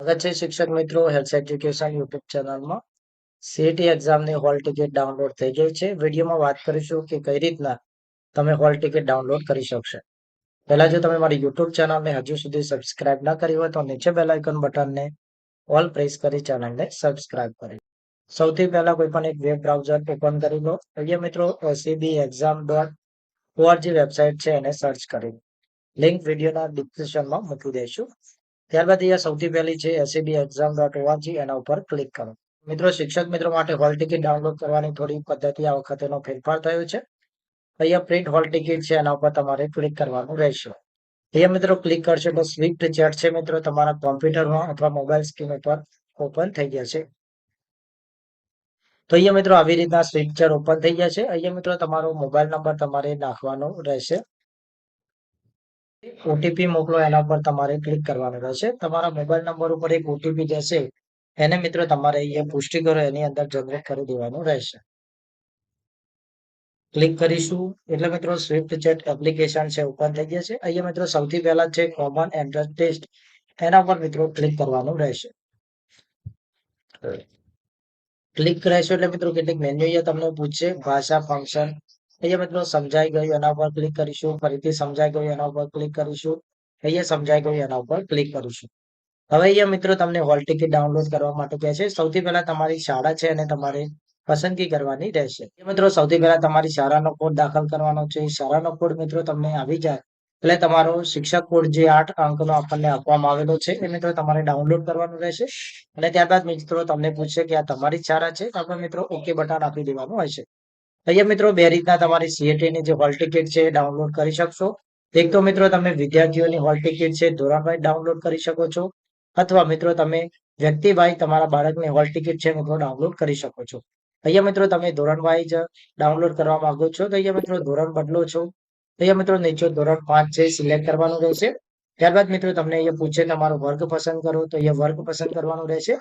સ્વાગત શિક્ષક મિત્રો હેલ્થ એજ્યુકેશન યુટ્યુબ ચેનલમાં. સીઈટી એક્ઝામની હોલ ટિકિટ ડાઉનલોડ થઈ ગઈ છે. વિડીયોમાં વાત કરીશું કે કઈ રીતના તમે હોલ ટિકિટ ડાઉનલોડ કરી શકશો. પહેલા જો તમે મારી યુટ્યુબ ચેનલને હજુ સુધી સબસ્ક્રાઇબ ના કરી હોય તો નીચે બેલ આઇકન બટનને ઓલ પ્રેસ કરી ચેનલને સબસ્ક્રાઇબ કરી સૌથી પહેલા કોઈ પણ એક વેબ બ્રાઉઝર ઓપન કરી લો. અહીંયા મિત્રો CB exam dot O R G website છે, એને સર્ચ કરી લિંક વિડીયોના ડિસ્ક્રિપ્શનમાં મૂકી દઈશું. ત્યારબાદ અહીંયા સૌથી પહેલી છે એસીબી એક્ઝામ ડોટ ઓઆરજી એના ઉપર ક્લિક કરો. મિત્રો, શિક્ષક મિત્રો માટે હોલ ટિકિટ ડાઉનલોડ કરવાની થોડી પદ્ધતિ આ વખતેનો ફેરફાર થયો છે. અહીંયા પ્રિન્ટ હોલ ટિકિટ છે, એના ઉપર તમારે ક્લિક કરવાનું રહેશે. અહીંયા મિત્રો ક્લિક કરશો તો સ્વિફ્ટ ચેટ છે મિત્રો, તમારા કોમ્પ્યુટરમાં અથવા મોબાઈલ સ્ક્રીન ઉપર ઓપન થઈ ગયા છે. તો અહીંયા મિત્રો આવી રીતના સ્વિફ્ટ ચેટ ઓપન થઈ ગયા છે. અહીંયા મિત્રો તમારો મોબાઈલ નંબર તમારે નાખવાનો રહેશે. ઓટીપી મોકલો એના પર તમારે ક્લિક કરવાનું રહેશે. તમારા મોબાઈલ નંબર ઉપર એક ઓટીપી જશે. એને મિત્રો તમારે અહીંયા પુષ્ટિ કરો એની અંદર જનરેટ કરી દેવાનું રહેશે. ક્લિક કરીશું. એટલે મિત્રો સ્વિફ્ટ ચેટ એપ્લિકેશન છે ઓપન થઈ ગયા છે. અહીંયા મિત્રો સૌથી પહેલા છે કોમન એન્ટ્રન્સ ટેસ્ટ એના પર મિત્રો ક્લિક કરવાનું રહેશે. ક્લિક કરાશો એટલે મિત્રો કેટલીક મેન્યુ અહીંયા તમને પૂછશે. ભાષા ફંક્શન અહીંયા મિત્રો, સમજાઈ ગયું એના ઉપર ક્લિક કરીશું. ફરીથી સમજાઈ ગયું એના ઉપર ક્લિક કરીશું. અહીંયા સમજાઈ ગયું એના ઉપર ક્લિક કરીશું. હવે અહીંયા મિત્રો, તમને હોલ ટિકિટ ડાઉનલોડ કરવા માટે કહે છે, સૌથી પહેલા તમારી શાળા છે અને તમારે પસંદગી કરવાની રહેશે. મિત્રો, સૌથી પહેલા તમારી શાળાનો કોડ દાખલ કરવાનો છે. શાળાનો કોડ મિત્રો, તમને આવી જાય. એટલે તમારો શિક્ષક કોડ જે આઠ અંકનો આપણને આપવામાં આવેલો છે, એ મિત્રો, તમારે ડાઉનલોડ કરવાનું રહેશે. અને ત્યારબાદ મિત્રો, તમને પૂછશે કે આ તમારી શાળા છે આપણે મિત્રો ઓકે બટન આપી દેવાનું હોય છે. અહીંયા મિત્રો બે રીતના તમારી સીએટીની જે હોલ ટિકિટ છે ડાઉનલોડ કરી શકશો. એક તો મિત્રો તમે વિદ્યાર્થીઓની હોલ ટિકિટ છે ધોરણ વાઇઝ ડાઉનલોડ કરી શકો છો. અથવા મિત્રો તમે વ્યક્તિભાઈ તમારા બાળકની હોલ ટિકિટ છે મિત્રો ડાઉનલોડ કરી શકો છો. અહીંયા મિત્રો તમે ધોરણ વાઇઝ ડાઉનલોડ કરવા માંગો છો. તો અહીંયા મિત્રો ધોરણ બદલો છો. અહીંયા મિત્રો નીચે ધોરણ પાંચ છે સિલેક્ટ કરવાનું રહેશે. ત્યારબાદ મિત્રો તમને અહીંયા પૂછે તમારો વર્ગ પસંદ કરો. તો અહીંયા વર્ગ પસંદ કરવાનું રહેશે.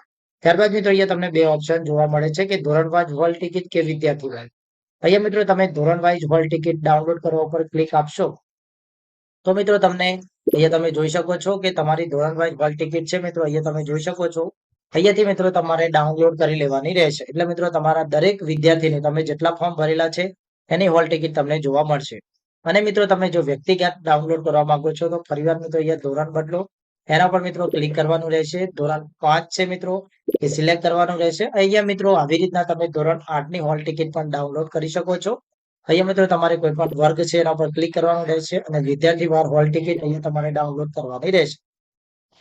ત્યારબાદ મિત્રો અહીંયા તમને બે ઓપ્શન જોવા મળે છે કે ધોરણ વાઇઝ હોલ ટિકિટ કે વિદ્યાર્થી અહીંયા મિત્રો તમે ધોરણ વાઇઝ હોલ ટિકિટ ડાઉનલોડ કરવા ઉપર ક્લિક આપશો. તો મિત્રો તમને અહીંયા તમે જોઈ શકો છો કે તમારી ધોરણ વાઇઝ હોલ ટિકિટ છે મિત્રો, અહીંયા તમે જોઈ શકો છો. અહીંયાથી મિત્રો તમારે ડાઉનલોડ કરી લેવાની રહેશે. એટલે મિત્રો તમારા દરેક વિદ્યાર્થીને તમે જેટલા ફોર્મ ભરેલા છે, એની હોલ ટિકિટ તમને જોવા મળશે. અને મિત્રો તમે જો વ્યક્તિગત ડાઉનલોડ કરવા માંગો છો તો ફરીવાર મિત્રો અહીંયા ધોરણ બદલો. એના પર મિત્રો ક્લિક કરવાનું રહેશે. ધોરણ પાંચ છે મિત્રો, એ સિલેક્ટ કરવાનું રહેશે. અહીંયા મિત્રો આવી રીતના તમે ધોરણ આઠની હોલ ટિકિટ પણ ડાઉનલોડ કરી શકો છો. અહીંયા મિત્રો તમારે કોઈ પણ વર્ગ છે એના પર ક્લિક કરવાનું રહેશે અને વિદ્યાર્થી વાર હોલ ટિકિટ અહીંયા તમારે ડાઉનલોડ કરવાની રહેશે.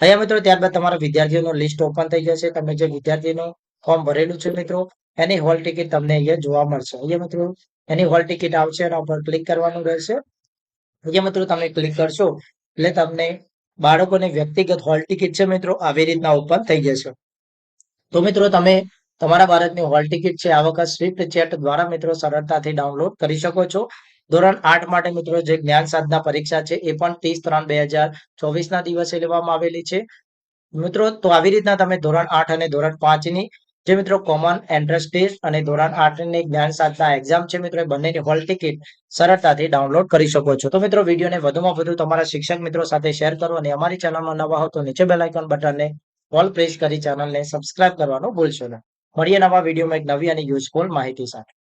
અહીંયા મિત્રો ત્યારબાદ તમારા વિદ્યાર્થીઓનો લિસ્ટ ઓપન થઈ જશે. તમે જે વિદ્યાર્થીનું ફોર્મ ભરેલું છે મિત્રો, એની હોલ ટિકિટ તમને અહીંયા જોવા મળશે. અહીંયા મિત્રો, એની હોલ ટિકિટ આવશે એના ઉપર ક્લિક કરવાનું રહેશે. અહીંયા મિત્રો તમે ક્લિક કરશો એટલે તમને બાળકોની વ્યક્તિગત હોલ ટિકિટ છે મિત્રો, આવી રીતના ઓપન થઈ જશે. તો મિત્રો તમે તમારા બાળકની હોલ ટિકિટ છે, આ વખત સ્વિફ્ટ ચેટ દ્વારા મિત્રો સરળતાથી ડાઉનલોડ કરી શકો છો. ધોરણ આઠ માટે મિત્રો જે જ્ઞાન સાધના પરીક્ષા છે, એ પણ ત્રીસ ત્રણ બે હજાર ચોવીસ ના દિવસે લેવામાં આવેલી છે. મિત્રો, તો આવી રીતના તમે ધોરણ આઠ અને ધોરણ પાંચની જે મિત્રો કોમન એન્ટ્રન્સ ટેસ્ટ અને ધોરણ આઠની જ્ઞાન સાધના એક્ઝામ છે મિત્રો, એ બંનેની હોલ ટિકિટ સરળતાથી ડાઉનલોડ કરી શકો છો. તો મિત્રો, વિડીયોને વધુમાં વધુ તમારા શિક્ષક મિત્રો સાથે શેર કરો અને અમારી ચેનલમાં નવા હો તો નીચે બેલ બટનને ઓલ પ્રેસ કરી ચેનલને સબસ્ક્રાઇબ કરવાનું ભૂલશો નહીં મળીએ નવા વિડીયોમાં એક નવી અને યુઝફુલ માહિતી સાથે.